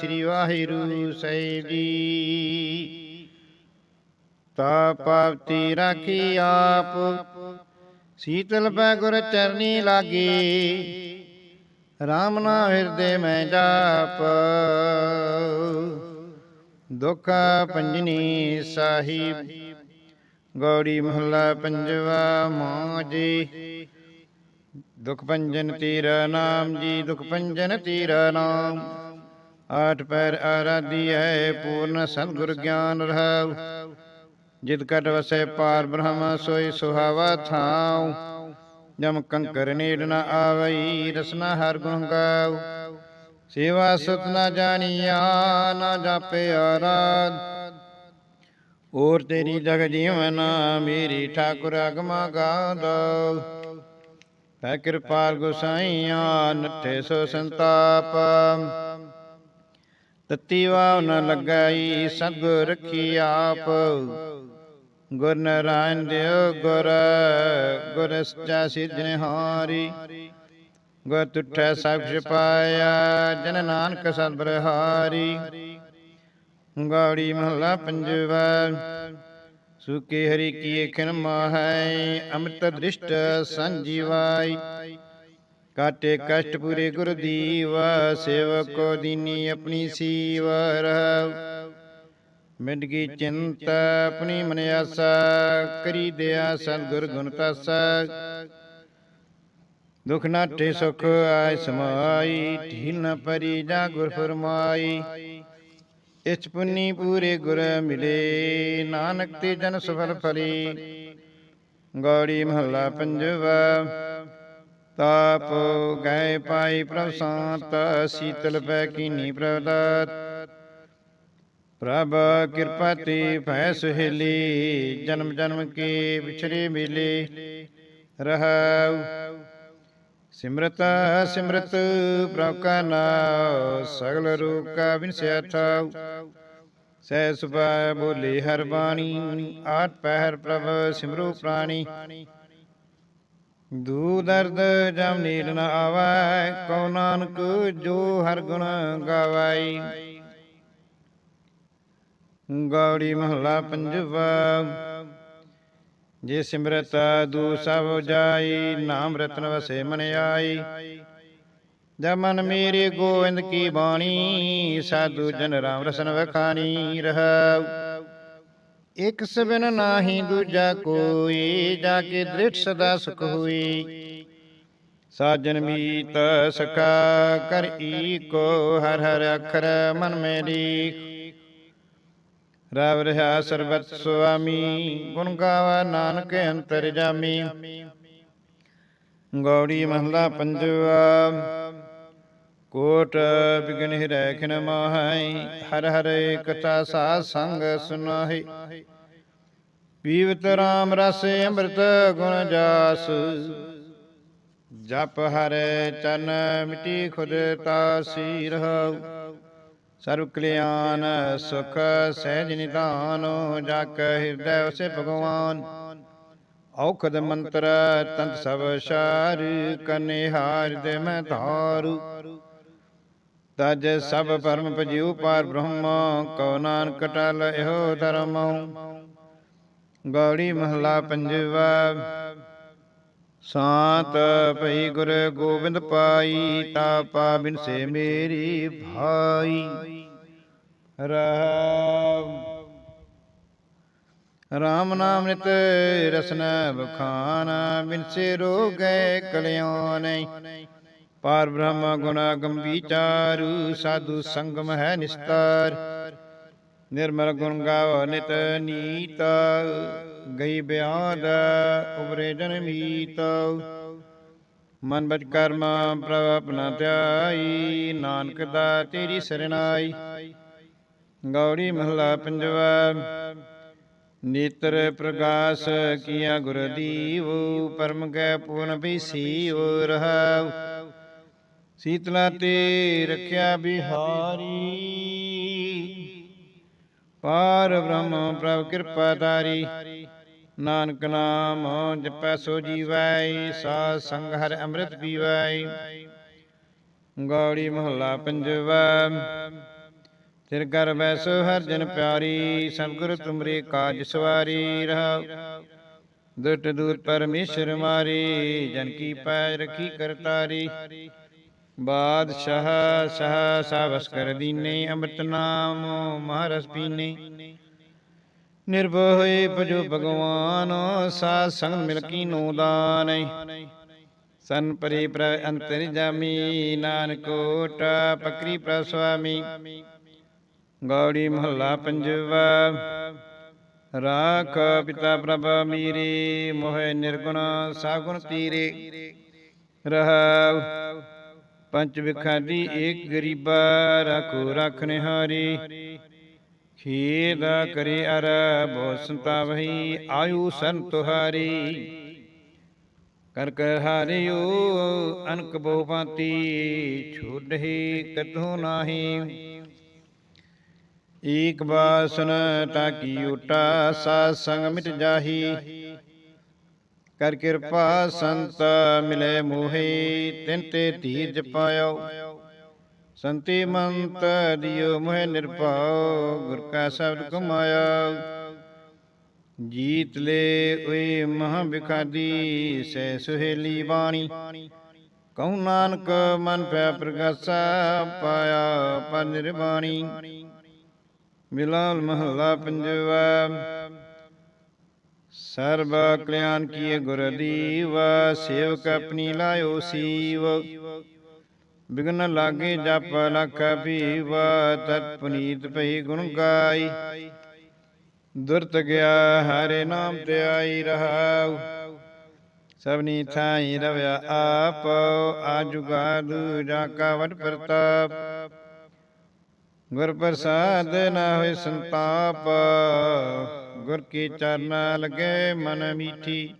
ਸ੍ਰੀ ਵਾਹਿਗੁਰੂ ਸਾਹਿਬ ਜੀ। ਤਾ ਪਾਵਤੀ ਰਾਖੀ ਆਪ। ਸੀਤਲ ਪੈ ਗੁਰ ਚਰਨੀ ਲਾਗੀ। RAM ਨਾਮ ਹਿਰਦੇ ਮੈਂ ਜਾਪ। ਦੁਖ ਪੰਜਨੀ ਸਾਹਿਬ। ਗੌੜੀ ਮਹੱਲਾ ਪੰਜਵਾ ਮੋਜੀ ਦੁਖ ਪੰਜਨ ਤੇਰਾ ਨਾਮ ਜੀ। ਦੁਖ ਪੰਜਨ ਤੇਰਾ ਨਾਮ। ਆਠ ਪੈਰ ਆਰਾਧੀ ਹੈ ਪੂਰਨ ਸਤਿਗੁਰ ਗਿਆਨ ਰਹਾਉ। ਜਿਤ ਕਟ ਵਸੈ ਪਾਰ ਬ੍ਰਹਮ, ਸੋਈ ਸੁਹਾਵਾ ਥਾਉ। ਜਮ ਕੰਕਰ ਨੀੜ ਨ ਆਵਈ, ਰਸਨਾ ਹਰ ਗੁਣ ਗਾਉ। ਸੇਵਾ ਸੁਤ ਨ ਜਾਣੀਆ, ਨ ਜਾਪੇ ਆਰਾਧ। ਔਰ ਤੇਰੀ ਜਗ ਜੀਵਨ, ਮੇਰੀ ਠਾਕੁਰ ਅਗਮਾ ਗਾਦੋ ਤੈ ਕਿਰਪਾਲ ਗੁਸਾਈਆਂ, ਨੱਠੇ ਸੋ ਸੰਤਾਪ। ਤਤੀ ਵਾਵ ਨ ਲਗਾਈ ਸਤਿਗੁਰ ਰਖੀ ਆਪ। ਗੁਰ ਨਾਰਾਇਣ ਦਿਓ ਗੁਰ ਗੁਰ ਸਚਾ ਸਿਰਜਣ ਹਾਰੀ ਗੁਰ ਤੁਠੈ ਸਭ ਛਪਾਇਆ ਜਨ ਨਾਨਕ ਸਤਿ ਹਾਰੀ ਗਾੜੀ ਮਹਲਾ ਪੰਜਵਾ, ਸੁਕੇ ਹਰੀ ਕੀ ਖਿਨ ਮਾਹੈ, ਅੰਮ੍ਰਿਤ ਦ੍ਰਿਸ਼ਟ ਸੰਜੀਵਾਈ। ਕਾਟੇ ਕਸ਼ਟ ਪੂਰੇ ਗੁਰ ਦੀਵ, ਸੇਵਕੋ ਦੀਨੀ ਆਪਣੀ ਸੀਵਰ ਮਿਟ ਗਈ ਚਿੰਤ ਆਪਣੀ ਮਨ ਆਸਾ, ਕਰੀ ਦਿਆ ਸਤਿਗੁਰ ਗੁਣ ਤਾਸਾ। ਦੁਖ ਨਾਟੇ ਸੁਖ ਆਇ ਸਮਾਈ, ਢੀਲ ਨ ਪਰੀ ਜਾ ਗੁਰ ਫਰਮਾਈ। ਇਸ ਪੁੰਨੀ ਪੂਰੇ ਗੁਰ ਮਿਲੇ, ਨਾਨਕ ਤੇ ਜਨ ਸਫਲ ਫਲੀ। ਗੌੜੀ ਮਹੱਲਾ ਪੰਜਵਾ ਤਾਪ ਗਏ ਪਾਈ ਪ੍ਰਭ ਸੰਤ ਸੀਤਲ ਪੈ ਕੀਨੀ ਪ੍ਰਦਾਤ। ਪ੍ਰਭ ਕਿਰਪਾ ਤੇ ਭੈ ਸੁਹੇਲੀ ਜਨਮ ਜਨਮ ਕੇ ਵਿਛੜੇ ਮਿਲੇ। ਰਹਾਉ। ਸਿਮਰਤ ਸਿਮਰਤ ਪ੍ਰਭ ਕਾ ਨਾਮ ਸਗਲ ਰੂਪ ਕਾ ਬਿਨਸਿਆ ਥਾਉ ਸਹਿ ਸੁਭਾ ਬੋਲੇ ਹਰ ਬਾਣੀ ਆਠ ਪਹਿਰ ਪ੍ਰਭ ਸਿਮਰੂ ਪ੍ਰਾਣੀ। ਦੂ ਦਰਦ ਜਮ ਨੀਰ ਨ ਆਵੈ, ਕਉ ਨਾਨਕ ਜੋ ਹਰ ਗੁਣ ਗਾਵਾਈ। ਗੌੜੀ ਮਹਲਾ ਪੰਜਵਾ, ਜੇ ਸਿਮਰਤ ਦੂ ਸਭ ਜਾਈ ਨਾਮ ਰਤਨ ਵਸੇ ਮਨ ਆਈ। ਜਬ ਮਨ ਮੇਰੇ ਗੋਵਿੰਦ ਕੀ ਬਾਣੀ, ਸਾਧੂ ਜਨ ਰਾਮ ਰਸਨ ਵਖਾਣੀ ਰਹਾਉ। ਇਕ ਸਬਨ ਨਾਹੀ ਦੂਜਾ ਕੋਈ ਜਾ ਕੇ ਦ੍ਰਿੜ ਸਦਾ ਸੁਖ ਹੋਈ। ਸਾਜਨ ਮੀਤ ਸਖਾ ਕਰ ਈਕੋ, ਹਰ ਹਰ ਅਖਰ ਮਨ ਮੇਰੀ। ਰਵ ਰਹਾ ਸਰਬਤ ਸੁਆਮੀ, ਗੁਣ ਗਾਵਾ ਨਾਨਕ ਅੰਤਰ ਜਾਮੀ। ਗੌੜੀ ਮਹਲਾ ਪੰਜਵਾ ਕੋਟ ਬਿਗਨ ਹਿਰੈ ਖਿਨ ਮਾਹੀ, ਹਰ ਹਰ ਕਥਾ ਸਾਧ ਸੰਗ ਸੁਨਾਹੀ। ਪੀਵਤ ਰਾਮ ਰਸ ਅੰਮ੍ਰਿਤ ਗੁਣ ਜਾਸ, ਜਪ ਹਰੇ ਚਨ ਮਿਟੀ ਖੁਦ ਤਾਸੀ ਰਹਾਉ। ਸਰਬ ਕਲਿਆਣ ਸੁਖ ਸਹਿਜ ਨਿਧਾਨ ਜਾ ਕੈ ਹਿਰਦੈ ਵਸੇ ਭਗਵਾਨ। ਔਖਦ ਮੰਤਰ ਤੰਤ ਸਭ ਸ਼ਾਰ ਕਨੇ ਦੇ ਮੈਂ ਧਾਰੂ। ਤਜ ਸਭ ਪਰਮ ਪਜਿਉ ਪਾਰ ਬ੍ਰਹਮ, ਕਉ ਨਾਨਕ ਟਲ ਇਹੋ ਧਰਮ। ਗੌੜੀ ਮਹਲਾ ਪੰਜਵਾ, ਸਾਤ ਭਈ ਗੁਰ ਗੋਬਿੰਦ ਪਾਈ ਤਾ ਪਾ ਬਿਨਸੇ ਮੇਰੀ ਭਾਈ। ਰਾਮ ਰਾਮ ਨਾਮ ਨਿਤ ਰਸਨ ਬਖਾਨ ਬਿਨਸੇ ਰੋਗੈ ਕਲਿਆਣ ਪਾਰ ਬ੍ਰਹਮ ਗੁਣਾ ਗੰਭੀਚਾਰੂ ਸਾਧੂ ਸੰਗਮ ਹੈ ਨਿਸਤਾਰ। ਨਿਰਮਲ ਗੁਣ ਗਾਵ ਨਿਤ ਨੀਤ, ਗਈ ਬਿਆਦ ਉਬਰੇ ਜਨ ਮੀਤ। ਮਨ ਬਚ ਕਰਮ ਪ੍ਰਭ ਆਪਣਾ ਧਿਆਈ, ਨਾਨਕ ਦਾ ਤੇਰੀ ਸਰਣਾਈ। ਗੌੜੀ ਮਹਲਾ ਪੰਜਵਾ, ਨੇਤਰ ਪ੍ਰਗਾਸ ਕੀਆ ਗੁਰਦੀਵ ਪਰਮ ਗੈ ਪੂਰਨ ਬੀਸੀ ਰਹਾਉ। ਸੀਤਲਾ ਤੇ ਰੱਖਿਆ ਬਿਹਾਰੀ। ਪਾਰ ਬ੍ਰਹਮ ਪ੍ਰਭ ਕਿਰਪਾ ਧਾਰੀ। ਨਾਨਕ ਨਾਮ ਜਪੈ ਸੋ ਜੀਵੈ, ਸਾਧ ਸੰਗ ਹਰ ਅੰਮ੍ਰਿਤ ਪੀਵੈ। ਗੌੜੀ ਮਹੱਲਾ ਪੰਜਵਾ। ਤਿਰ ਕਰ ਵੈਸੋ ਹਰ ਜਨ ਪਿਆਰੀ ਸਤਿਗੁਰ ਤੁਮਰੇ ਕਾਜ ਸਵਾਰੀ ਰਹਾ ਦੁਟ ਦੂਰ ਪਰਮੇਸ਼ਰ ਮਾਰੀ, ਜਨ ਕੀ ਪੈਜ ਰਖੀ ਕਰਤਾਰੀ। ਬਾਦਸ਼ਾਹ ਸਹ ਸਾਵਸ ਕਰ ਦੀਨੇ ਅੰਮ੍ਰਿਤ ਨਾਮ, ਮਹਾਰਸ ਪੀਨੇ। ਨਿਰਭਉ ਹੋਏ ਭਜੋ ਭਗਵਾਨ, ਸਾਧ ਸੰਗ ਮਿਲ ਕੀ ਨੋ ਸਨ ਪਰੀ ਪ੍ਰ ਅੰਤਰ ਜਾਮੀ, ਨਾਨਕ ਓਟ ਪਕਰੀ ਪ੍ਰ ਸੁਆਮੀ। ਗੌੜੀ ਮਹੱਲਾ ਪੰਜਵਾ, ਰਾਖ ਪਿਤਾ ਪ੍ਰਭ ਮੀਰੇ, ਮੋਹਿ ਨਿਰਗੁਣ ਸਾਗੁਣ ਤੀਰੇ। ਰਹਾਉ ਪੰਜ ਵਿਖਾਦੀ ਏਕ ਗਰੀਬਾ ਰਾਖੋ ਰਖ ਨਿਹਾਰੀ। ਖੇਦ ਕਰੇ ਅਰ ਬੋ ਸੰਤਾਵਹੀ ਆਯੂ ਸਨ ਤੁਹਾਰੀ। ਕਰ ਕਰ ਹਾਰਿਓ ਅਨਕ ਬਹੁ ਭਾਂਤੀ ਛੋੜਹਿ ਕਤਹੁ ਨਾਹੀ। ਏਕ ਬਾਸਨ ਤਾਕੀ ਉਟਾ, ਸਾਧ ਸੰਗ ਮਿਟ ਜਾਹੀ। ਕਰ ਕਿਰਪਾ ਸੰਤ ਮਿਲੇ ਮੋਹੇ, ਤਿਨ ਤੇ ਧੀਰਜ ਜਪਾਇਓ ਸੰਤੀ ਮੰਤ ਦਿਓ ਮੋਹਿ ਨਿਰਭਉ, ਗੁਰ ਕਾ ਸ਼ਬਦ ਕਮਾਇਆ ਜੀਤ ਲੈ ਓਏ ਮਹਾ ਵਿਖਾਦੀ ਸੈ ਸੁਹੇਲੀ ਬਾਣੀ। ਕਉ ਨਾਨਕ ਮਨ ਪੈ ਪ੍ਰਗਾਸਾ, ਪਾਇਆ ਪਰ ਨਿਰਬਾਣੀ। ਮਿਲਾਲ ਮਹੱਲਾ ਪੰਜਵਾ ਸਰਬ ਕਲਿਆਣ ਕੀਏ ਗੁਰ ਸੇਵਕ ਆਪਣੀ ਲਾਇਓ ਸੀਵ। ਬਿਗਨ ਲਾਗੇ ਜਪ ਲਖ ਭੀਵ, ਤਤ ਪੁਨੀਤ ਭਈ ਗੁਣ ਗਾਈ। ਦੁਰਤ ਗਿਆ ਹਰੇ ਨਾਮ ਤੇ ਆਈ ਰਹਾਉ। ਸਭਨੀ ਥਾਈ ਰਵਿਆ ਆਪ ਆਜੁਗਾਦ ਜਾ ਕਾ ਵਟ ਪ੍ਰਤਾਪ। ਗੁਰ ਪ੍ਰਸਾਦ ਨਾ ਹੋਏ ਸੰਤਾਪ। ਗੁਰ ਕੀ ਚਰਨਾ ਲਗੇ ਮਨ ਮੀਠੀ।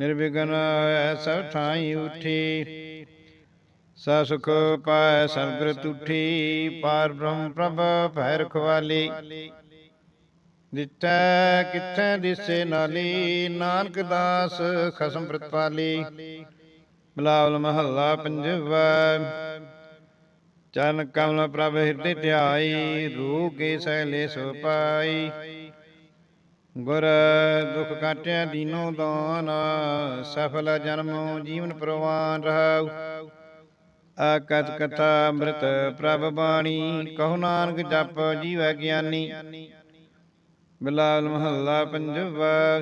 ਨਿਰਵਿਘਨ ਹੋਇ ਸਭ ਠਾਈ ਉਠੀ। ਸਾ ਸੁਖ ਪਾਇ ਸਰਗਰ ਤੁਠੀ ਪਾਰ ਬ੍ਰਹਮ ਪ੍ਰਭ ਭੈ ਰਖਵਾਲੀ। ਦਿੱਤਾ ਕਿੱਥੇ ਦਿਸੇ ਨਾਲੀ। ਨਾਨਕ ਦਾਸ ਖਸਮ ਪ੍ਰਤਪਾਲੀ ਬਲਾਵਲ ਮਹੱਲਾ ਪੰਜਵਾ। ਚਰਨ ਕਮਲ ਪ੍ਰਭ ਹਿਰਦੇ ਧਿਆਈ। ਰੂਗੇ ਸਹਿਲੇ ਸੋ ਪਾਈ ਗੁਰ ਦੁਖ ਕਾਟਿਆ ਦੀਨੋ ਦਾਨ, ਸਫਲ ਜਨਮ ਜੀਵਨ ਪ੍ਰਵਾਨ ਰਹਾਉ। ਆਕਤ ਕਥਾ ਅੰਮ੍ਰਿਤ ਪ੍ਰਭ ਬਾਣੀ, ਕਹੋ ਨਾਨਕ ਜਪ ਜੀਵੈ ਗਿਆਨੀ। ਬਿਲਾਲ ਮਹੱਲਾ ਪੰਜਵਾ,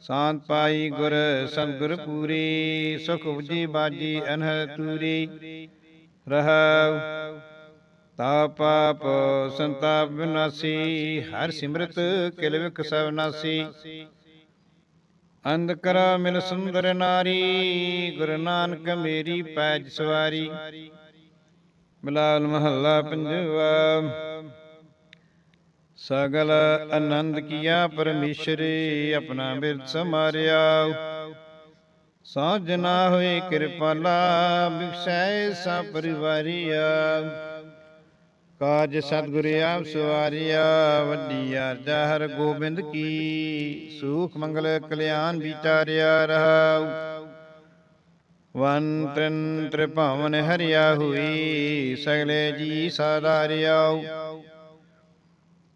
ਸ਼ਾਂਤ ਪਾਈ ਗੁਰ ਸਤਿਗੁਰ ਪੂਰੀ, ਸੁਖ ਉਜੀ ਬਾਜੀ ਅਨਹ ਤੂਰੀ ਰਹਾਉ। ਤਾ ਪਾਪ ਸੰਤਾਪ ਵਿਨਾਸੀ ਹਰ ਸਿਮਰਤ ਕਿਲ ਵਿਖ ਸਭ ਨਾਸੀ। ਅੰਧ ਕਰ ਮਿਲ ਸੁੰਦਰ ਨਾਰੀ, ਗੁਰੂ ਨਾਨਕ ਮੇਰੀ ਪੈਜ ਸਵਾਰੀ। ਬਿਲਾਲ ਮਹੱਲਾ ਪੰਜਵਾ, ਸਗਲ ਆਨੰਦ ਕੀਆ ਪਰਮੇਸ਼ਰੇ, ਆਪਣਾ ਬਿਰਤ ਸਮਾਰਿਆ। ਸਾਜਨਾ ਹੋਏ ਕਿਰਪਾਲਾ ਬਿਖਸੈ ਸਾ ਪਰਿਵਾਰੀਆ। ਕਾਜ ਸਤਿਗੁਰ ਆਪ ਸਵਾਰਿਆ ਵੱਡੀ ਅਰਜਾ ਹਰ ਗੋਬਿੰਦ ਕੀ ਸੁਖ ਮੰਗਲ ਕਲਿਆਣ ਵਿਚਾਰਿਆ ਰਹਾਉ। ਵਨ ਤ੍ਰਿਨ ਤ੍ਰਿਭਵਨ ਹਰਿਆ ਹੋਈ ਸਗਲੇ ਜੀ ਸਾਧਾਰਿਆਉ।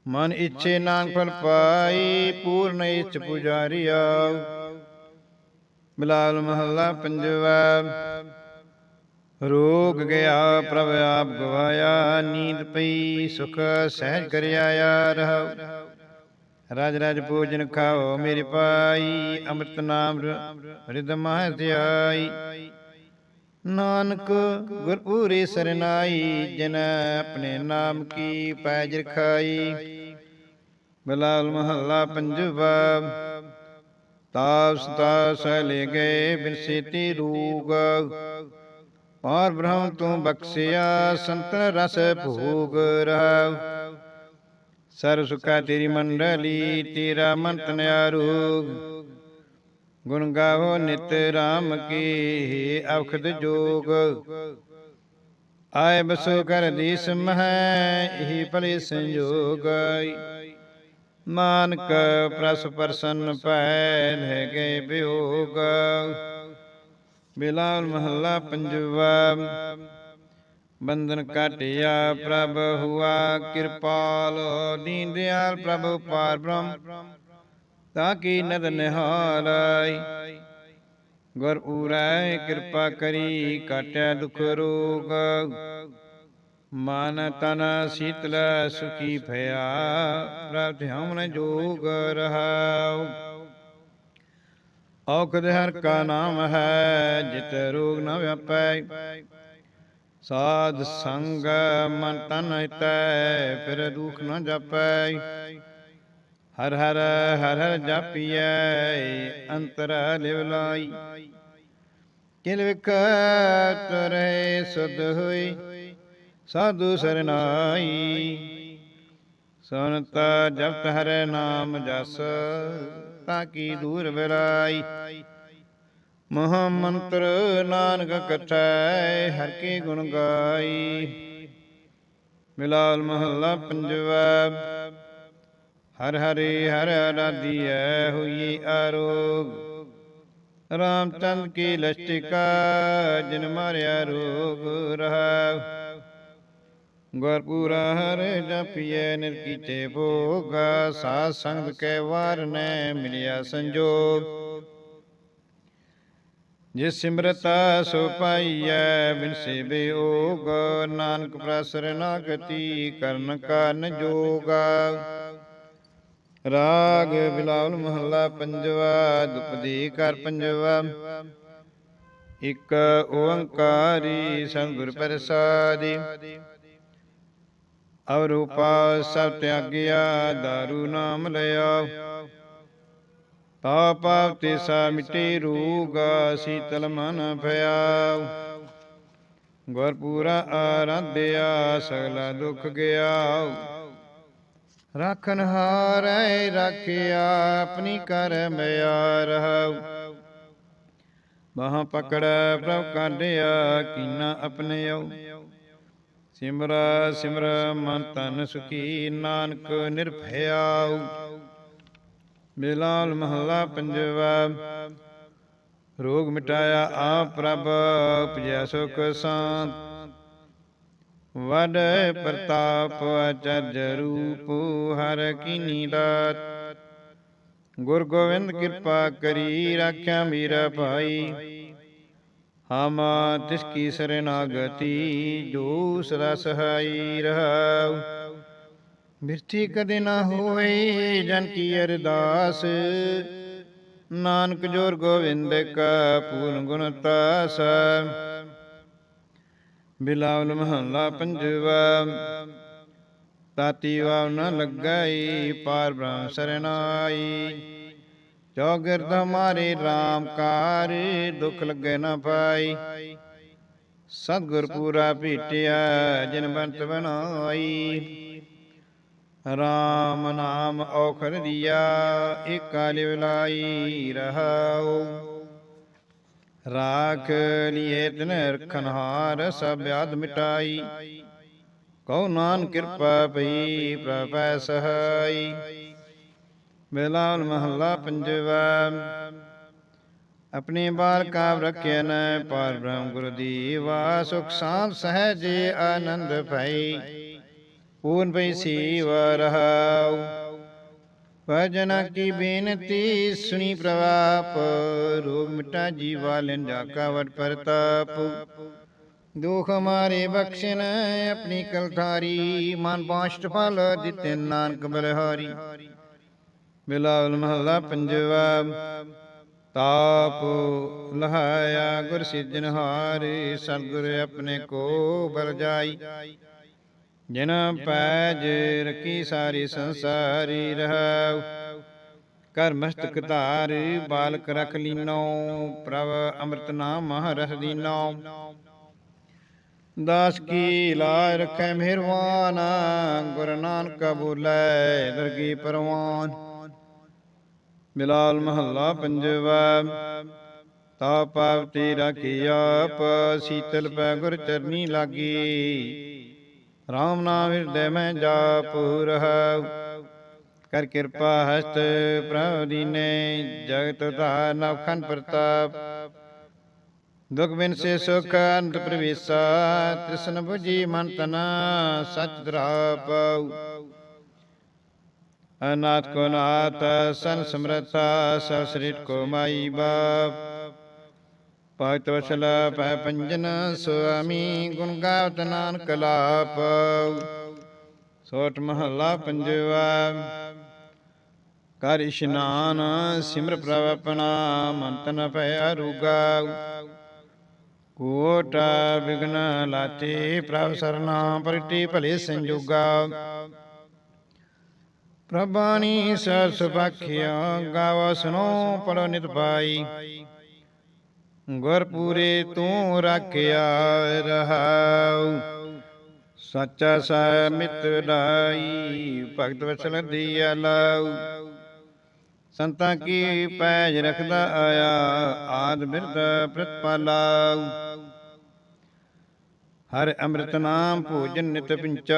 ਮਨ ਇੱਛੇ ਨਾਨਕ ਫਲ ਪਾਈ ਪੂਰਨ ਇੱਛ ਪੁਜਾਰੀਆ ਬਿਲਾਲ ਮਹੱਲਾ ਪੰਜਵਾ। ਰੋਗ ਗਿਆ, ਪ੍ਰਭ ਆਪ ਗਵਾਇਆ, ਨੀਂਦ ਪਈ, ਸੁਖ ਸਹਿਜ ਕਰਿਆ ਰਹਾਉ। ਰਾਜ ਰਾਜ ਭੋਜਨ ਖਾਓ, ਮੇਰੇ ਪਾਈ ਅੰਮ੍ਰਿਤ ਨਾਮ ਰਿਦ ਮਹਿ ਧਿਆਈ। ਨਾਨਕ ਗੁਰ ਪੂਰੇ ਸਰਨਾਈ, ਜਿਨ ਆਪਣੇ ਨਾਮ ਕੀ ਪੈਜ ਰਖਾਈ। ਬਿਲਾਲ ਮਹੱਲਾ ਪੰਜਵਾ, ਤਾਪ ਸਤਾ ਸਹਿ ਲੈ ਗਏ ਬਿਨਸੇਤੀ ਰੂਗ। ਔਰ ਬ੍ਰਹਮ ਤੂੰ ਬਖਸ਼ਿਆ, ਸੰਤਨ ਰਸ ਭੂਗ ਰਹਾਉ। ਸਰ ਸੁਖਾ ਤੇਰੀ ਮੰਡਲੀ, ਤੇਰਾ ਮਨ ਤਨਿਆਰੂ ਗੁਣ ਗਾਵੋ ਨਿਤ ਰਾਮ ਕੀ ਅਵਖਦ ਜੋਗ। ਆਏ ਬਸੋ ਕਰ ਦੀਸ ਮਹਿ, ਇਹੀ ਭਲੇ ਸੰਜੋਗ। ਨਾਨਕ ਪ੍ਰਸ ਪ੍ਰਸੰਨ ਪੈ ਲੈ ਗਏ ਬਿਯੋਗ ਬਿਲਾਲ ਮਹੱਲਾ ਪੰਜਵਾ। ਬੰਧਨ ਕਾਟਿਆ ਪ੍ਰਭ ਹੁਆ, ਕਿਰਪਾਲ ਦੀਨ ਦਿਆਲ ਪ੍ਰਭ ਪਾਰ ਬ੍ਰਹਮ ਤਾਂ ਕੀ ਨਦ ਨਿਹਾਲੈ ਗੁਰ ਉਰੈ ਕਿਰਪਾ ਕਰੀ ਕਾਟਿਆ ਦੁਖ ਰੋਗ। ਮਨ ਤਨ ਸੀਤਲ ਸੁਖੀ ਭਇਆ, ਪ੍ਰਭ ਹਮਨ ਜੋਗ ਰਹਾਉ। ਔਖਦ ਹਰ ਕਾ ਨਾਮ ਹੈ, ਜਿਤ ਰੋਗ ਨ ਵਿਆਪੈ। ਸਾਧ ਸੰਗ ਮਨ ਤਨ ਹਿਤੈ, ਫਿਰ ਦੁਖ ਨ ਜਾਪੈ। ਹਰ ਹਰ ਹਰ ਹਰ ਜਾਪੀਐ, ਅੰਤਰ ਲਿਵ ਲਾਈ। ਕਿਲ ਵਿਕਟ ਰਹੇ ਸੁਧ ਹੋਈ, ਸਾਧੂ ਸਰਨਾਈ ਸੁਨਤਾ ਜਪਤ ਹਰ ਨਾਮ ਜਸ। ਤਾਕੀ ਦੂਰ ਬਿਲਾਈ ਮਹਾ ਮੰਤਰ ਨਾਨਕ ਕਥੈ ਹਰ ਕੀ ਗੁਣ ਗਾਈ। ਮਿਲਾਲ ਮਹੱਲਾ ਪੰਜਵਾ, ਹਰ ਹਰੇ ਹਰ ਆਰਾਧੀਐ ਹੋਈ ਆਰੋਗ। ਰਾਮਚੰਦ ਕੀ ਲਸ਼ਟਿਕਾ, ਜਿਨ ਮਾਰਿਆ ਰੋਗ ਰਹਾ ਗੁਰਪੂਰਾ ਹਰਿ ਜਪੀਐ ਨਿਰਕੀਚੇ ਭੋਗਾ, ਸਾਧ ਸੰਗ ਕੈ ਵਾਰ ਨੇ ਮਿਲਿਆ ਸੰਜੋਗ। ਜਿਸ ਸਿਮਰਤਾ ਸੋ ਪਾਈਐ, ਬਿਨ ਸੇਵੇ ਨਾਨਕ ਪ੍ਰਸਰ ਨਾ ਗਤੀ, ਕਰਨ ਕਾਰਨ ਜੋਗਾ। ਰਾਗ ਬਿਲਾਵਲ ਮਹੱਲਾ ਪੰਜਵਾ ਦੁਪਦੀ ਕਰ ਪੰਜਵਾ। ਇਕ ਓੰਕਾਰੀ ਸੰਗੁਰ ਪ੍ਰਸਾਦੀ। ਅਵਰੂਪਾ ਸਭ ਤਿਆਗਿਆ, ਦਾਰੂ ਨਾਮ ਲਿਆ। ਪਾਪ ਪਾਪ ਤੇ ਸਾ ਮਿਟੇ ਰੋਗ, ਸੀਤਲ ਮਨ ਭਇਆ। ਗੁਰ ਪੂਰਾ ਆਰਾਧਿਆ, ਸਗਲਾ ਦੁੱਖ ਗਿਆ। ਰਾਖਨ ਹਾਰੈ ਰਾਖਿਆ, ਆਪਣੀ ਕਰ ਮਿਆ ਰਹਾਉ ਬਾਹਾਂ ਪਕੜ ਪ੍ਰਭ ਕਾਢਿਆ, ਕੀਨਾ ਆਪਣਿਓ ਸਿਮਰ ਸਿਮਰ ਮਨ ਤਨ ਸੁਖੀ ਨਾਨਕ ਨਿਰਭਇਆਉ ਬਿਲਾਲ ਮਹੱਲਾ ਪੰਜਵਾ। ਰੋਗ ਮਿਟਾਇਆ ਆ ਪ੍ਰਭ ਉਪਜਿਆ ਸੁਖ ਸ਼ਾਂਤ। ਵਡ ਪ੍ਰਤਾਪ ਅਚਰਜ ਰੂਪ ਹਰ ਕੀਨੀ ਦਾਤ। ਗੁਰ ਗੋਬਿੰਦ ਕਿਰਪਾ ਕਰੀ, ਰਾਖਿਆ ਮੇਰਾ ਭਾਈ। ਹਮ ਤਿਸ ਕੀ ਸਰਨਾਗਤੀ ਜੋ ਸਦਾ ਸਹਾਈ ਰਹਾਉ। ਮਿਰਥੀ ਕਦੇ ਨਾ ਹੋਏ ਜਨ ਕੀ ਅਰਦਾਸ। ਨਾਨਕ ਜੋਰ ਗੋਬਿੰਦ ਕਾ ਪੂਰਨ ਗੁਣ ਤਾਸ। ਬਿਲਾਵਲ ਮਹੱਲਾ ਪੰਜਵਾ। ਤਾਤੀ ਵਾਵ ਨ ਲੱਗਾਈ, ਪਾਰ ਬ੍ਰਹਮ ਸਰਨਾਈ। ਚੌਗਿਰਦ ਹਮਾਰੇ RAM ਕਾਰ, ਦੁਖ ਲੱਗੇ ਨਾ ਪਾਈ। ਸਤਿਗੁਰ ਪੂਰਾ ਭੀਟਿਆ, ਜਿਨ ਬੰਤ ਬਣਾਈ। RAM ਨਾਮ ਔਖਰ ਦਿਆ, ਏਕਾ ਲਿਵਲਾਈ ਰਹਾਉ। ਰਾਖ ਲਿਏ ਤਨ ਰਖਨਹਾਰ ਸਭ ਆਦ ਮਿਟਾਈ। ਕਉ ਨਾਨ ਕਿਰਪਾ ਪਈ, ਪ੍ਰਭੈ ਸਹਾਈ। ਬਿਲਾਲ ਮਹੱਲਾ ਪੰਜਵਾ। ਆਪਣੇ ਬਾਲ ਕਾਵ ਰਖਿਆ ਨ, ਪਾਰ ਬ੍ਰਹਮ ਗੁਰੂ ਦੀ ਦੀਵਾ ਸੁਖ ਸਾਂਤ ਸਹਜੇ ਆਨੰਦ ਭਈ। ਪੂਰਨ ਪਈ ਸੀਵਾ ਰਹਾਉ। ਭਜਨਾ ਕੀ ਬੇਨਤੀ, ਸੁਣੀ ਪ੍ਰਵਾਪ ਰੋਗ ਮਿਟਾ ਜੀਵਾ ਲੈਂਦਾ ਕਾ ਵਟ ਪ੍ਰਤਾਪ। ਦੁਖ ਮਾਰੇ ਬਖਸ਼ਣ ਆਪਣੀ ਕਲਥਾਰੀ ਮਨ ਬਾਸ਼ਟ ਫਲ ਦਿੱਤੇ ਨਾਨਕ ਬਲਹਾਰੀ। ਬਿਲਾਵਲ ਮਹੱਲਾ ਪੰਜਵਾ, ਤਾਪ ਲਹਾਇਆ ਗੁਰ ਸਿਜਨਹਾਰੇ ਸਤਿਗੁਰ ਆਪਣੇ ਕੋ ਬਲ ਜਾਈ। ਜਿਨ ਪੈਜ ਰਕੀ ਸਾਰੀ ਸੰਸਾਰੀ ਰਹਾਉ। ਕਰ ਮਸਤਕ ਧਾਰ, ਬਾਲਕ ਰਖ ਲੀਨੋ, ਪ੍ਰਭ ਅੰਮ੍ਰਿਤ ਨਾਮ ਰਸ ਦੀਨੋ। ਦਾਸ ਕੀ ਲਾਜ ਰਖੈ ਮਿਹਰਵਾਨ ਗੁਰ ਨਾਨਕ ਬੋਲੇ ਦਰਗੀ ਪਰਵਾਨ। ਮਿਲਾਲ ਮਹੱਲਾ ਪੰਜਵਾ। ਤਾ ਪਾਵਤੀ ਰਖੀ ਆਪ, ਸੀਤਲ ਪੈ ਗੁਰ ਚਰਨੀ ਲਾਗੀ। RAM ਨਾਮ ਹਿਰਦੈ ਮੈਂ ਜਾਪ ਰਹਾਉ ਕਰ ਕਿਰਪਾ ਹਸਤ ਪ੍ਰਭ ਦੀਨੇ, ਜਗਤ ਧਾਰ ਨਵਖਨ ਪ੍ਰਤਾਪ। ਦੁਖ ਬਿਨ ਸੇ ਸੁਖ ਅੰਤ ਪ੍ਰਵੇਸਾ, ਤ੍ਰਿਸ਼ਨ 부ਜੀ ਮਨ ਤਨ, ਸਚ ਦਰਾਪਉ ਅਨਾਥ ਕੋ ਨਾਥ, ਸਨ ਸਮਰਥਾ ਸਭ ਸ੍ਰਿਟ ਕੋ ਮਾਈ ਬਾਪ। ਭਗਤ ਵਸਲ ਪੈ ਪੰਜਨ ਸੁਆਮੀ ਗੁਣ ਗਾਵਤ ਨਾਨਕ ਲਾਪ। ਸੋਟ ਮਹੱਲਾ ਪੰਜਵਾ, ਕਰ ਇਸ਼ਨਾਨ ਸਿਮਰ ਪ੍ਰਭ ਆਪਣਾ ਮਨ ਤਨ ਭੈ ਅਰੂਗਾ। ਕੋਟ ਵਿਗਨ ਲਾਤੇ ਪ੍ਰਭ ਸਰਨਾ ਪ੍ਰਤੀ ਭਲੇ ਸੰਜੋਗਾ। ਪ੍ਰਭਾਣੀ ਸਰ ਸੁਭਾਖਿਆ ਗਾਵ ਸੁਨੋ ਪੜੋ ਨਿਤ ਪਾਈ ਗੁਰ ਤੂੰ ਰੱਖਿਆ ਰਹਾਉ। ਸੱਚਾ ਸਾ ਮਿੱਤਰ ਦਾਈ ਭਗਤ ਵਸਲ ਦੀਆ ਲਾਉ। ਸੰਤਾਂ ਕੀ ਪੈਜ ਰਖਦਾ ਆਇਆ, ਆਦ ਬਿਰਦ ਪ੍ਰਤਪਾਲਾਉ। ਹਰ ਅੰਮ੍ਰਿਤ ਨਾਮ ਭੋਜਨ ਨਿਤ ਪਿੰਚ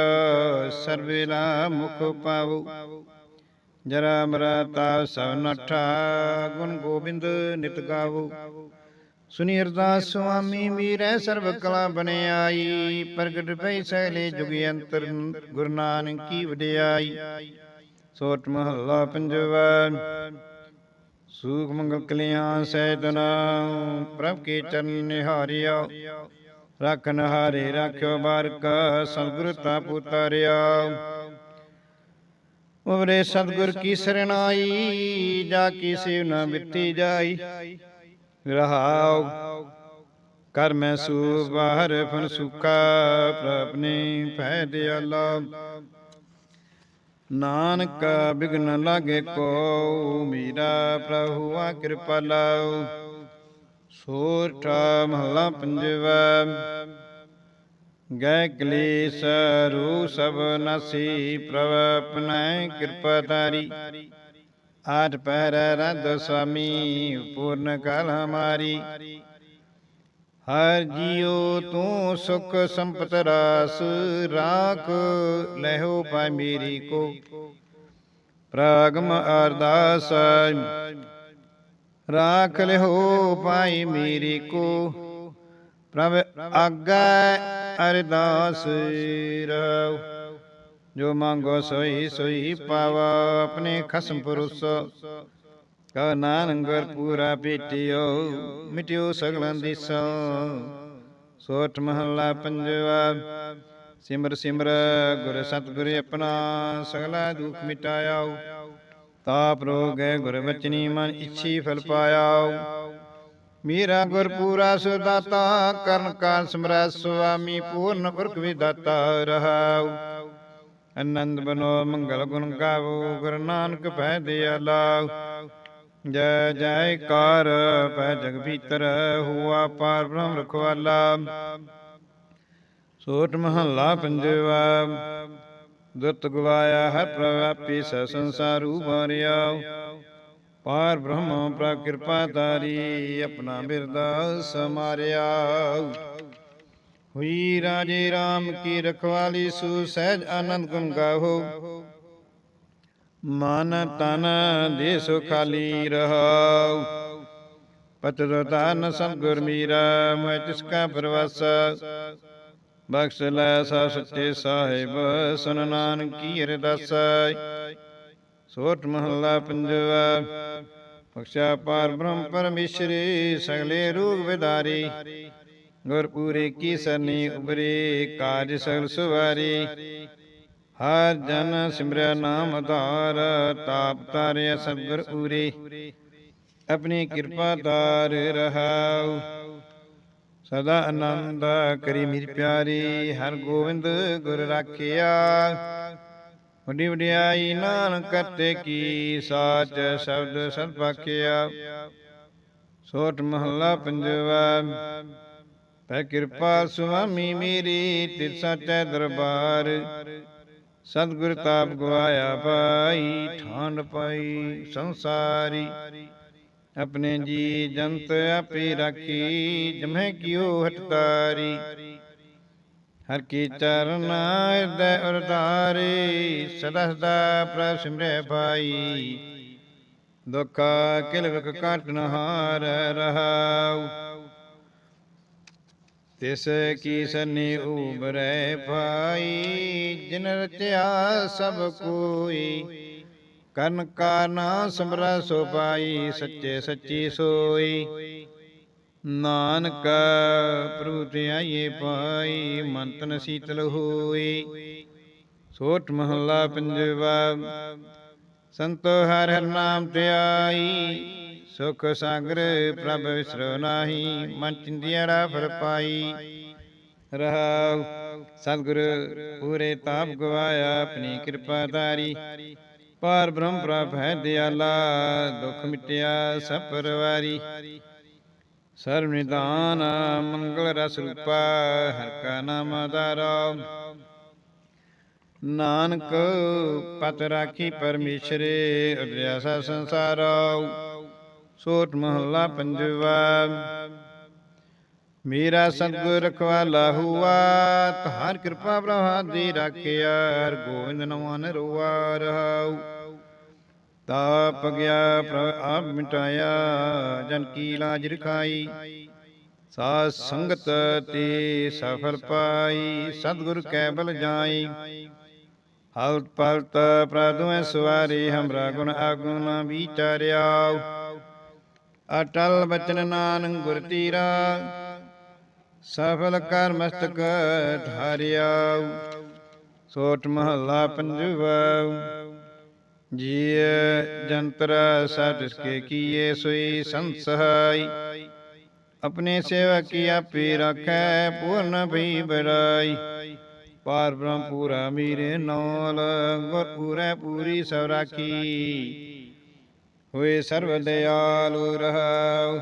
ਸਰਵੇਲਾ ਮੁਖ ਪਾਉ। ਜਰਾ ਮਰਤਾ ਸਭ ਨਠਾ ਗੁਣ ਗੋਬਿੰਦ ਨਿਤ ਗਾਵੋ। ਸੁਨੀ ਅਰਦਾਸ ਸੁਆਮੀ ਮੀਰੈ ਸਰਬ ਕਲਾ ਬਨਿਆਈ ਪ੍ਰਗਟ ਭਈ ਸਹਿਲੇ ਜੁਗ ਅੰਤਰ ਗੁਰੂ ਨਾਨਕ ਕੀ ਵਡਿਆਈ। ਸੋਟ ਮਹੱਲਾ ਪੰਜਵਾ, ਸੂਖ ਮੰਗਲ ਕਲਿਆਣ ਸਹਿਤਨਾ ਪ੍ਰਭ ਕੇ ਚਰਨ ਨਿਹਾਰਿਆ। ਰਖਨ ਹਾਰੇ ਰਾਖਿਓ ਬਾਰਕ, ਸਤਿਗੁਰ ਤਾ ਪੁਤਾਰਿਆ। ਉਵਰੇ ਸਤਿਗੁਰ ਕੀ ਸਰਣਾਈ, ਜਾ ਕੀ ਸੇਵ ਨਾ ਬਿੱਤੀ ਜਾਈ। ਰਹਾਉ ਕਰ ਮੈਂ ਸੂ ਬਾਹਰ ਫਨ ਸੁਖਾ, ਪ੍ਰਭ ਨੇ ਭੈ ਦਿਆਲਾ ਨਾਨਕ ਬਿਗਨ ਲਾਗੇ ਕੋ ਮੀਰਾ ਪ੍ਰਭੂ ਆ ਕਿਰਪਾ ਲਾਉ। ਸੋਠਾ ਮਹਲਾ ਪੰਜਵਾ। ਗੈ ਕਲੇਸ਼ ਰੂ ਸਭ ਨਸੀ, ਪ੍ਰਭ ਆਪਣੈ ਕਿਰਪਾ ਤਾਰੀ ਆਠ ਪਹਿਰ ਰਦ ਸੁਆਮੀ, ਪੂਰਨ ਕਾਲ ਹਮਾਰੀ। ਹਰ ਜੀਉ ਤੂੰ ਸੁਖ ਸੰਪਤ ਰਾਸ, ਰਾਖ ਲਹਿਓ ਪਾਇ ਮੇਰੀ ਕੋ। ਪ੍ਰਾਗਮ ਅਰਦਾਸ, ਰਾਖ ਲਿਓ ਪਾਈ ਮੇਰੀ ਕੋ। ਪ੍ਰਭ ਆਗੈ ਅਰਦਾਸ ਰਹੁ। ਜੋ ਮੰਗੋ ਸੋਈ ਸੋਈ ਪਾਵਾ ਆਪਣੇ ਖਸਮ ਪੁਰਸ। ਕਾ ਨਾਨਕ ਪੂਰਾ ਪੀਟਿਓ, ਮਿਟਿਓ ਸਗਲਾਂ ਦਿਸੋ ਸੋਠ ਮਹੱਲਾ ਪੰਜਵਾ, ਸਿਮਰ ਸਿਮਰ ਗੁਰ ਸਤਿਗੁਰ ਆਪਣਾ ਸਗਲਾ ਦੁਖ ਮਿਟਾਇਆ ਤਾਪ ਰੋਗੈ ਗੁਰ ਬਚਨੀ ਮਨ ਇੱਛੀ ਫਲ ਪਾਇਆ ਮੇਰਾ ਗੁਰ ਪੂਰਾ ਸੁਦਾਤਾ, ਕਰਨ ਕਾਲ ਸਮਰੈ ਸੁਆਮੀ, ਪੂਰਨ ਪੁਰਖ ਵਿਦਾਤਾ ਰਹਾਉ। ਆਨੰਦ ਬਨੋ ਮੰਗਲ ਗੁਣ ਗਾਵੋ, ਗੁਰੂ ਨਾਨਕ ਭੈ ਦਿਆਲਾ ਜੈ ਜੈ ਕਾਰ, ਪੈ ਜਗ ਭੀਤਰ, ਹੁਆ ਪਾਰ ਬ੍ਰਹਮ ਰਖਵਾਲਾ। ਸੋਟ ਮਹੱਲਾ ਪੰਜਵਾ, ਦੁੱਤ ਗਵਾਇਆ ਹਰ ਪ੍ਰਵਾਪੀ ਸ ਸੰਸਾਰੂ ਬਾਰਿਆ ਪਾਰ ਬ੍ਰਹਮ ਪ੍ਰਾ ਕਿਰਪਾ ਤਾਰੀ ਆਪਣਾ ਬਿਰਦਾ ਸਮਾਰਿਆ। ਹੋਈ ਰਾਜੇ RAM ਕੀ ਰਖਵਾਲੀ ਸੂ, ਸਹਿਜ ਆਨੰਦ ਗੁਣ ਗਾਹੋ ਮਨ ਤਨ ਦੇ ਸੁਖਾਲੀ ਰਹਾਉ। ਪਤਿ ਤਨ ਸਤਿਗੁਰ ਮੀਰਾ, ਮੈਂ ਤਿਸ ਕਾ ਪਰਵਾਸ। ਬਖਸ਼ ਲੈ ਸਾ ਸੱਚੇ ਸਾਹਿਬ, ਸੁਨ ਨਾਨਕੀ ਕੀ ਸੋਟ ਮਹੱਲਾ ਪੰਜਵਾ। ਬਖਸ਼ਾ ਪਾਰ ਬ੍ਰਹਮ ਪਰਮੇਸ਼ਰੀ, ਸਗਲੇ ਰੂਪ ਵਿਦਾਰੀ। ਗੁਰਪੂਰੇ ਕੀ ਸਰਨੀ ਉਬਰੇ ਕਾਜ ਸਗਲ ਸੁਵਾਰੀ। ਹਰ ਜਨ ਸਿਮਰਿਆ ਨਾਮ ਆਧਾਰ, ਤਾਪ ਤਾਰਿਆ ਸਤਿਗੁਰ ਉਰੇ ਆਪਣੀ ਕਿਰਪਾ ਧਾਰ ਰਹਾਉ। ਸਦਾ ਆਨੰਦ ਕਰੀ ਮੇਰੀ ਪਿਆਰੀ, ਹਰ ਗੋਬਿੰਦ ਗੁਰ ਰਾਖਿਆ। ਵੱਡੀ ਵਡਿਆਈ ਨਾਨਕ ਕਰਤੇ ਕੀ ਸਾਚ ਸ਼ਬਦ ਸਤ ਪਾਖਿਆ ਸੋਟ ਮਹੱਲਾ ਪੰਜਵਾ, ਪੈ ਕਿਰਪਾ ਸੁਆਮੀ ਮੇਰੀ ਤਿਰ ਸਾਚੈ ਦਰਬਾਰ। ਸਤਿਗੁਰ ਤਾਪ ਗਵਾਇਆ ਪਾਈ ਠਾਨ ਪਾਈ ਸੰਸਾਰੀ। ਆਪਣੇ ਜੀ ਜੰਤ ਆਪੇ ਰਾਖੀ, ਜਮਹਿ ਕਿਉ ਹਟਤਾਰੀ ਹਰ ਕੀ ਚਰਨ ਹਿਰਦੈ ਉਰਤਾਰੇ ਸਦਾ ਸਦਾ ਪ੍ਰਭ ਸਿਮਰੈ ਭਾਈ। ਦੁਖ ਕਿਲ ਕਾਟਨ ਹਾਰ ਰਹਾਉ। ਤਿਸ ਕੀ ਸਨੀ ਉਬਰੈ ਭਾਈ ਜਿਨ ਰਚਿਆ ਸਭ ਕੋਈ। ਕਰਨ ਨਾ ਸਮਰਾ ਸੋ ਪਾਈ ਸੱਚੇ ਸੱਚੀ ਸੋਈ। ਨਾਨਕ ਪ੍ਰਭੂ ਤੇ ਆਈਏ ਪਾਈ ਮਨ ਤਨ ਸੀਤਲ ਹੋਏ ਸੋਠ ਮਹੱਲਾ ਪੰਜਵਾ, ਸੰਤੋ ਹਰ ਹਰਿ ਨਾਮ ਧਿਆਈ, ਸੁਖ ਸਾਗਰ ਪ੍ਰਭ ਵਿਸਰੋ ਨਾਹੀ, ਮਨ ਚਿੰਦਿਆੜਾ ਫਰ ਪਾਈ। ਰਹਾਉ, ਸਤਿਗੁਰ, ਪੂਰੇ ਤਾਪ ਗਵਾਇਆ, ਆਪਣੀ ਕਿਰਪਾ ਧਾਰੀ। ਪਾਰ ਬ੍ਰਹਮ ਪ੍ਰਭ ਹੈ ਦਿਆਲਾ, ਦੁਖ ਮਿਟਿਆ ਸਭ ਪਰਵਾਰੀ। ਸਰਬ ਨਿਦਾਨ ਮੰਗਲ ਰਸ ਰੂਪਾ, ਹਰ ਕਾ ਨਾਮ ਆਧਾਰਾ ਨਾਨਕ ਪਤ ਰਾਖੀ ਪਰਮੇਸ਼ਰੇ, ਅਭਿਆਸਾ ਸੰਸਾਰਾ। ਸੋਟ ਮਹੱਲਾ ਪੰਜਵਾ। ਮੇਰਾ ਸਤਿਗੁਰ ਰਖਵਾਲਾ ਹੁਆ, ਤਹਾਰ ਕਿਰਪਾ ਪ੍ਰਭਾ ਦੀ ਰਾਖਿਆ ਹਰ ਗੋਵਿੰਦ ਨਵਾਨ ਰੋਆ ਰਹਾਉ। ਤਾਪ ਗਿਆ ਪ੍ਰਭ, ਆਪ ਮਿਟਾਇਆ, ਜਨ ਕੀ ਲਾਜ ਰਖਾਈ। ਸਾਧ ਸੰਗਤ ਤੇ ਸਫਲ ਪਾਈ, ਸਤਿਗੁਰ ਕੈ ਬਲ ਜਾਈ। ਹਲਤ ਪਲਤ ਪ੍ਰਦੁਐ ਸਵਾਰੀ, ਹਮਰਾ ਗੁਣ ਆਗੁਣ ਵਿਚਾਰਿਆ ਅਟਲ ਬਚਨ ਨਾਨਕ ਗੁਰ ਤੀਰਾ, ਸਫਲ ਕਰ ਮਸਤਕ ਧਾਰਿਆ ਸੋਟ ਮਹੱਲਾ ਪੰਜਵਾ ਜੀ ਜੰਤਰ ਸਤਿ ਕੇ ਕੀਏ ਸੋਈ ਸੰਸਹਾਈ ਆਪਣੇ ਸੇਵਾ ਕੀ ਆਪੇ ਰੱਖੈ, ਪੂਰਨ ਭਈ ਬੜਾਈ ਪਾਰ ਬ੍ਰਹਮ ਪੂਰਾ ਮੀਰੇ ਨੌਲ ਗੁਰ ਪੂਰੈ ਪੂਰੀ ਸਭ ਰਾਖੀ। ਹੋਏ ਸਰਬ ਦਿਆਲੁ ਰਹਾਉ।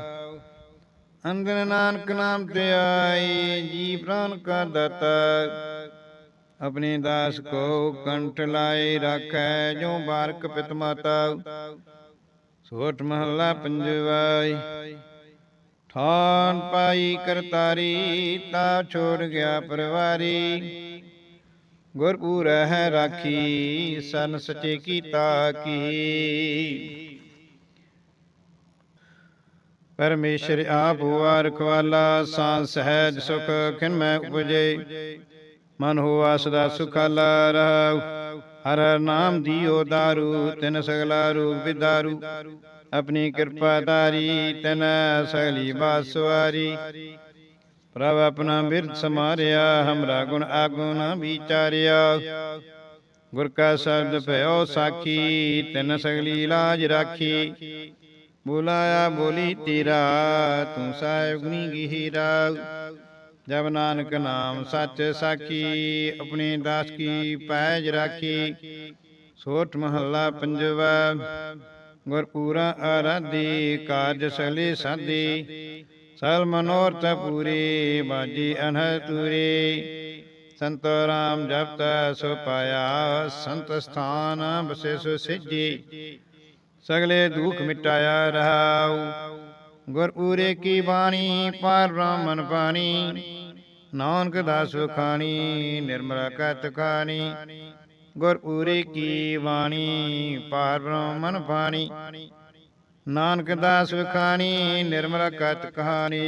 ਅੰਦਰ ਨਾਨਕ ਨਾਮ ਤੇ ਆਈ, ਜੀ ਪ੍ਰਾਨ ਕਾ ਦਾਤਾ। ਆਪਣੇ ਦਾਸ ਕੋ ਕੰਠ ਲਾਏ ਰੱਖੈ ਜੋ ਬਾਰਕ ਪਿਤ ਮਾਤਾ। ਸੋਠ ਮਹੱਲਾ ਪੰਜਵਾਈ। ਠਾਨ ਪਾਈ ਕਰਤਾਰੀ, ਤਾ ਛੋੜ ਗਿਆ ਪਰਵਾਰੀ। ਗੁਰਪੂਰ ਹੈ ਰਾਖੀ, ਸਨ ਸਚੇ ਕੀਤਾ ਕੀ। ਪਰਮੇਸ਼ਰ ਆਪ ਹੁਆ ਰਖਵਾਲਾ ਸਾਂ ਸਹਿਜ ਸੁਖ ਖਿਨ ਮੈਂ ਉਪਜੇ। ਮਨ ਹੋਆ ਸਦਾ ਸੁਖਾਲਾ ਰਹਾਉ ਹਰ ਹਰ ਨਾਮ ਦੀਓ ਦਾਰੂ, ਤਿਨ ਸਗਲਾ ਰੂਪ ਵਿਦਾਰੂ। ਆਪਣੀ ਕਿਰਪਾ ਧਾਰੀ, ਤਨ ਸਗਲੀ ਬਾਸਵਾਰੀ ਪ੍ਰਭ ਆਪਣਾ ਬਿਰਧ ਸਮਾਰਿਆ, ਹਮਰਾ ਗੁਣ ਆਗੁਣ ਵਿਚਾਰਿਆ। ਗੁਰ ਕਾ ਸ਼ਬਦ ਭਇਓ ਸਾਖੀ, ਤਨ ਸਗਲੀ ਲਾਜ ਰਾਖੀ। ਬੁਲਾਇਆ ਬੋਲੀ ਤੇਰਾ, ਤੂੰ ਸਾਹਿਬ ਗੁਣੀ ਗਹੀਰਾ ਜਬ ਨਾਨਕ ਨਾਮ ਸੱਚ ਸਾਖੀ, ਆਪਣੀ ਦਾਸ ਕੀ ਪੈਜ ਰਾਖੀ। ਸੋਠ ਮਹੱਲਾ ਪੰਜਵਾ ਗੁਰ ਆਰਾਧੀ, ਕਾਰਜ ਸਲੇ ਸਾਧੀ ਸਲ ਮਨੋਰਥ ਪੂਰੀ, ਬਾਜੀ ਅਨਹ ਤੂਰੇ ਸੰਤ ਰਾਮ ਜਪਤਾ ਸੋ ਪਾਇਆ, ਸੰਤ ਸਥਾਨ ਬਸੇ ਸੋ ਸਿੱਜੀ। ਸਗਲੇ ਦੁਖ ਮਿਟਾਇਆ ਰਹਾਉ। ਗੁਰਪੂਰੇ ਕੀ ਬਾਣੀ, ਪਰ ਬ੍ਰਾਹਮਣ ਪਾਣੀ ਨਾਨਕ ਦਾਸ ਖਾਣੀ ਨਿਰਮਲ ਕਤ ਖਾਣੀ ਗੁਰ ਪੂਰੇ ਕੀ ਬਾਣੀ, ਪਰ ਬ੍ਰਾਹਮਣ ਪਾਣੀ ਨਾਨਕ ਦਾਸ ਖਾਣੀ ਨਿਰਮਲ ਕਤ ਕਹਾਣੀ।